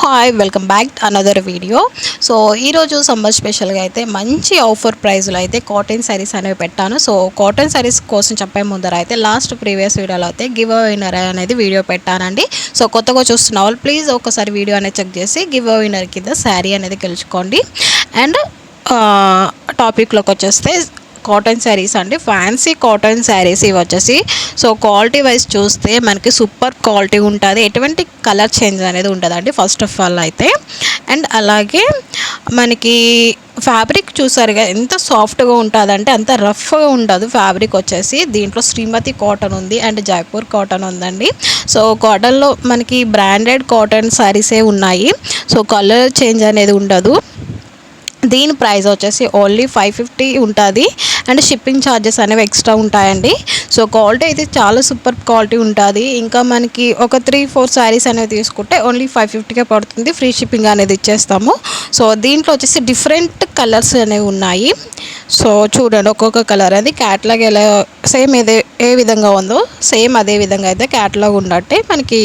Hi welcome back another video so ఈరోజు summer స్పెషల్గా అయితే మంచి ఆఫర్ ప్రైస్లో అయితే కాటన్ శారీస్ అనేవి పెట్టాను. సో కాటన్ శారీస్ కోసం చెప్పే ముందర అయితే లాస్ట్ ప్రీవియస్ వీడియోలో అయితే గివ్ విన్నర్ అనేది వీడియో పెట్టానండి. సో కొత్తగా చూస్తున్న వాళ్ళు ప్లీజ్ ఒకసారి వీడియో అనేది చెక్ చేసి గివ్ విన్నర్ కింద శారీ అనేది గెలుచుకోండి. అండ్ టాపిక్లోకి వచ్చేస్తే కాటన్ శారీస్ అండి. ఫ్యాన్సీ కాటన్ శారీస్ ఇవి వచ్చేసి. సో క్వాలిటీ వైజ్ చూస్తే మనకి సూపర్ క్వాలిటీ ఉంటుంది. ఎటువంటి కలర్ చేంజ్ అనేది ఉంటుందండి ఫస్ట్ ఆఫ్ ఆల్ అయితే. అండ్ అలాగే మనకి ఫ్యాబ్రిక్ చూసారుగా ఎంత సాఫ్ట్గా ఉంటుందంటే అంత రఫ్గా ఉండదు ఫ్యాబ్రిక్ వచ్చేసి. దీంట్లో శ్రీమతి కాటన్ ఉంది అండ్ జైపూర్ కాటన్ ఉందండి. సో కాటన్లో మనకి బ్రాండెడ్ కాటన్ శారీసే ఉన్నాయి. సో కలర్ చేంజ్ అనేది ఉండదు. దీని ప్రైస్ వచ్చేసి ఓన్లీ ఫైవ్ ఫిఫ్టీ ఉంటుంది. అండ్ షిప్పింగ్ ఛార్జెస్ అనేవి ఎక్స్ట్రా ఉంటాయండి. సో క్వాలిటీ అయితే చాలా సూపర్ క్వాలిటీ ఉంటుంది. ఇంకా మనకి ఒక త్రీ ఫోర్ శారీస్ అనేవి తీసుకుంటే ఓన్లీ ఫైవ్ ఫిఫ్టీకే పడుతుంది. ఫ్రీ షిప్పింగ్ అనేది ఇచ్చేస్తాము. సో దీంట్లో వచ్చేసి డిఫరెంట్ కలర్స్ అనేవి ఉన్నాయి. సో చూడండి ఒక్కొక్క కలర్ అది. క్యాట్లాగ్ ఎలా సేమ్ ఏదే ఏ విధంగా ఉందో సేమ్ అదే విధంగా అయితే క్యాట్లాగ్ ఉన్నట్టే మనకి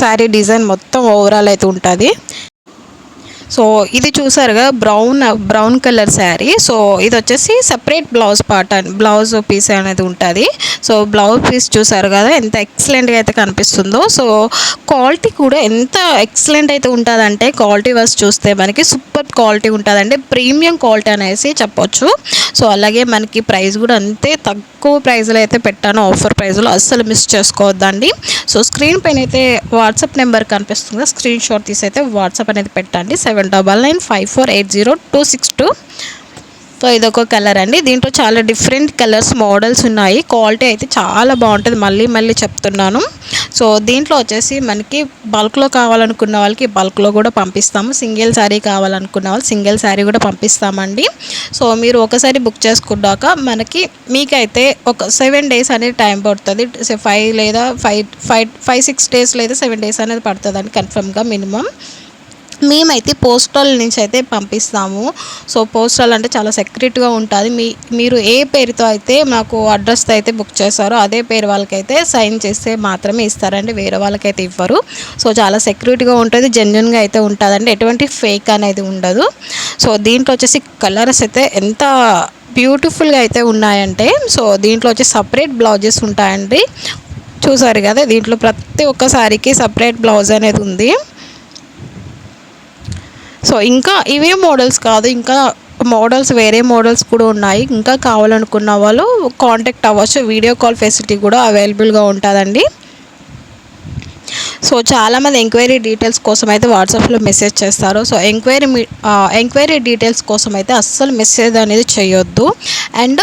శారీ డిజైన్ మొత్తం ఓవరాల్ అయితే ఉంటుంది. సో ఇది చూసారుగా brown brown colour sari. So ఇది వచ్చేసి separate blouse part blouse piece అనేది ఉంటుంది. సో బ్లౌజ్ పీస్ చూసారు కదా ఎంత ఎక్సలెంట్గా అయితే కనిపిస్తుందో. సో క్వాలిటీ కూడా ఎంత ఎక్సలెంట్ అయితే ఉంటుందంటే క్వాలిటీ వైజ్ చూస్తే మనకి సూపర్ క్వాలిటీ ఉంటుందంటే ప్రీమియం క్వాలిటీ అనేసి చెప్పొచ్చు. సో అలాగే మనకి ప్రైస్ కూడా అంతే తక్కువ ప్రైస్లో అయితే పెట్టాను. ఆఫర్ ప్రైస్లో అస్సలు మిస్ చేసుకోవద్దండి. సో స్క్రీన్ పైన అయితే వాట్సాప్ నెంబర్ కనిపిస్తుంది. స్క్రీన్ షాట్ తీసి అయితే వాట్సాప్ అనేది పెట్టండి. Seven double nine five four eight zero two six two. So ఇదొక కలర్ అండి. దీంట్లో చాలా డిఫరెంట్ కలర్స్ మోడల్స్ ఉన్నాయి. క్వాలిటీ అయితే చాలా బాగుంటుంది. మళ్ళీ మళ్ళీ చెప్తున్నాను. సో దీంట్లో వచ్చేసి మనకి బల్క్లో కావాలనుకున్న వాళ్ళకి బల్క్లో కూడా పంపిస్తాము. సింగిల్ శారీ కావాలనుకున్న వాళ్ళు సింగిల్ శారీ కూడా పంపిస్తామండి. సో మీరు ఒకసారి బుక్ చేసుకున్నాక మనకి మీకైతే ఒక సెవెన్ డేస్ అనేది టైం పడుతుంది. ఫైవ్ లేదా five five five six days లేదా సెవెన్ డేస్ అనేది పడుతుందండి కన్ఫర్మ్గా మినిమం మేమైతే పోస్టల్ నుంచి అయితే పంపిస్తాము. సో పోస్టల్ అంటే చాలా సెక్రెట్గా ఉంటుంది. మీ మీరు ఏ పేరుతో అయితే మాకు అడ్రస్తో అయితే బుక్ చేస్తారో అదే పేరు వాళ్ళకైతే సైన్ చేస్తే మాత్రమే ఇస్తారండి. వేరే వాళ్ళకైతే ఇవ్వరు. సో చాలా సెక్యూరిటీగా ఉంటుంది. జెన్యున్గా అయితే ఉంటుందండి. ఎటువంటి ఫేక్ అనేది ఉండదు. సో దీంట్లో వచ్చేసి కలర్స్ అయితే ఎంత బ్యూటిఫుల్గా అయితే ఉన్నాయంటే సో దీంట్లో వచ్చి సపరేట్ బ్లౌజెస్ ఉంటాయండి. చూసారు కదా దీంట్లో ప్రతి ఒక్క సారీకి సపరేట్ బ్లౌజ్ అనేది ఉంది. సో ఇంకా ఇవే మోడల్స్ కాదు ఇంకా మోడల్స్ వేరే మోడల్స్ కూడా ఉన్నాయి. ఇంకా కావాలనుకున్న వాళ్ళు కాంటాక్ట్ అవ్వచ్చు. వీడియో కాల్ ఫెసిలిటీ కూడా అవైలబుల్గా ఉంటుందండి. సో చాలామంది ఎంక్వైరీ డీటెయిల్స్ కోసం అయితే వాట్సాప్లో మెసేజ్ చేస్తారు. సో ఎంక్వైరీ ఎంక్వైరీ డీటెయిల్స్ కోసం అయితే అస్సలు మెసేజ్ అనేది చేయొద్దు. అండ్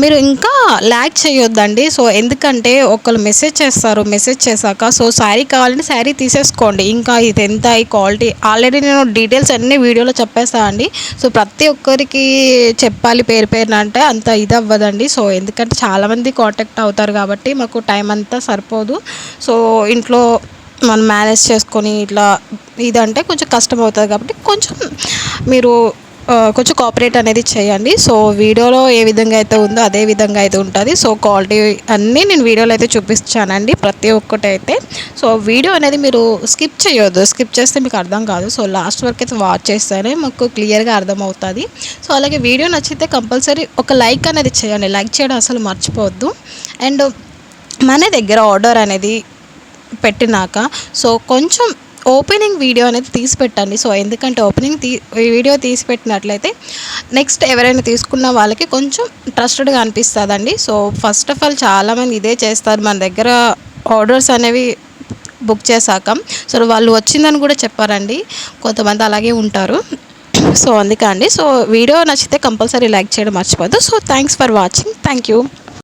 మీరు ఇంకా ల్యాక్ చేయొద్దండి. సో ఎందుకంటే ఒకళ్ళు మెసేజ్ చేస్తారు మెసేజ్ చేశాక సో శారీ కావాలంటే శారీ తీసేసుకోండి. ఇంకా ఇది ఎంత ఈ క్వాలిటీ ఆల్రెడీ నేను డీటెయిల్స్ అన్నీ వీడియోలో చెప్పేస్తాను అండి. సో ప్రతి ఒక్కరికి చెప్పాలి పేరు పేరున అంటే అంత ఇది అవ్వదండి. సో ఎందుకంటే చాలామంది కాంటాక్ట్ అవుతారు కాబట్టి మాకు టైం అంతా సరిపోదు. సో ఇంట్లో మనం మేనేజ్ చేసుకొని ఇట్లా ఇదంటే కొంచెం కష్టం అవుతుంది కాబట్టి కొంచెం మీరు కొంచెం కోఆపరేట్ అనేది చేయండి. సో వీడియోలో ఏ విధంగా అయితే ఉందో అదే విధంగా అయితే ఉంటుంది. సో క్వాలిటీ అన్నీ నేను వీడియోలో అయితే చూపిస్తానండి ప్రతి ఒక్కటి అయితే సో వీడియో అనేది మీరు స్కిప్ చేయొద్దు. స్కిప్ చేస్తే మీకు అర్థం కాదు. సో లాస్ట్ వరకు అయితే వాచ్ చేస్తేనే మాకు క్లియర్గా అర్థమవుతుంది. సో అలాగే వీడియో నచ్చితే కంపల్సరీ ఒక లైక్ అనేది చేయండి. లైక్ చేయడం అసలు మర్చిపోవద్దు. అండ్ మన దగ్గర ఆర్డర్ అనేది పెట్టినాక సో కొంచెం ఓపెనింగ్ వీడియో అనేది తీసి పెట్టండి సో ఎందుకంటే ఓపెనింగ్ తీ వీడియో తీసి పెట్టినట్లయితే నెక్స్ట్ ఎవరైనా తీసుకున్న వాళ్ళకి కొంచెం ట్రస్టెడ్గా అనిపిస్తుందండి. సో ఫస్ట్ ఆఫ్ ఆల్ చాలామంది ఇదే చేస్తారు. మన దగ్గర ఆర్డర్స్ అనేవి బుక్ చేశాక. సో వాళ్ళు వచ్చిందని కూడా చెప్పారండి. కొంతమంది అలాగే ఉంటారు. సో అందుకే అండి. సో వీడియో నచ్చితే కంపల్సరీ లైక్ చేయడం మర్చిపోద్దు so thanks for watching thank you